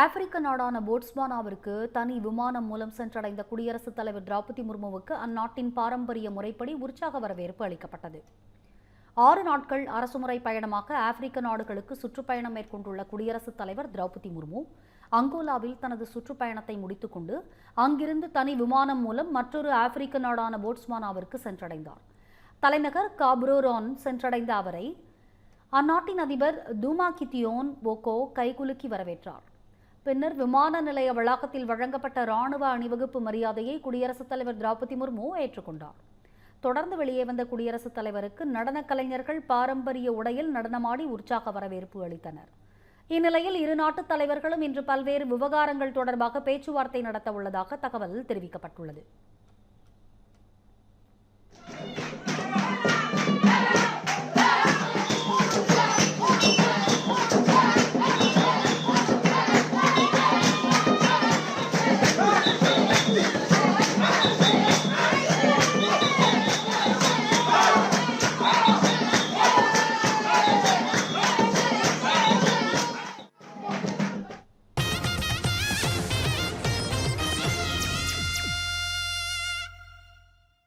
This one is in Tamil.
ஆப்பிரிக்க நாடான போட்ஸ்வானாவிற்கு தனி விமானம் மூலம் சென்றடைந்த குடியரசுத் தலைவர் திரௌபதி முர்முவுக்கு அந்நாட்டின் பாரம்பரிய முறைப்படி உற்சாக வரவேற்பு அளிக்கப்பட்டது. ஆறு நாட்கள் அரசுமுறை பயணமாக ஆப்பிரிக்க நாடுகளுக்கு சுற்றுப்பயணம் மேற்கொண்டுள்ள குடியரசுத் தலைவர் திரௌபதி முர்மு அங்கோலாவில் தனது சுற்றுப்பயணத்தை முடித்துக்கொண்டு அங்கிருந்து தனி விமானம் மூலம் மற்றொரு ஆப்பிரிக்க நாடான போட்ஸ்வானாவிற்கு சென்றடைந்தார். தலைநகர் காப்ரோரான் சென்றடைந்த அவரை அந்நாட்டின் அதிபர் தூமா கித்தியோன் போகோ கைகுலுக்கி வரவேற்றார். பின்னர் விமான நிலைய வளாகத்தில் வழங்கப்பட்ட ராணுவ அணிவகுப்பு மரியாதையை குடியரசுத் தலைவர் திரௌபதி முர்மு ஏற்றுக்கொண்டார். தொடர்ந்து வெளியே வந்த குடியரசுத் தலைவருக்கு நடனக் கலைஞர்கள் பாரம்பரிய உடையில் நடனமாடி உற்சாக வரவேற்பு அளித்தனர். இந்நிலையில் இரு நாட்டு தலைவர்களும் இன்று பல்வேறு விவகாரங்கள் தொடர்பாக பேச்சுவார்த்தை நடத்த உள்ளதாக தகவல் தெரிவிக்கப்பட்டுள்ளது.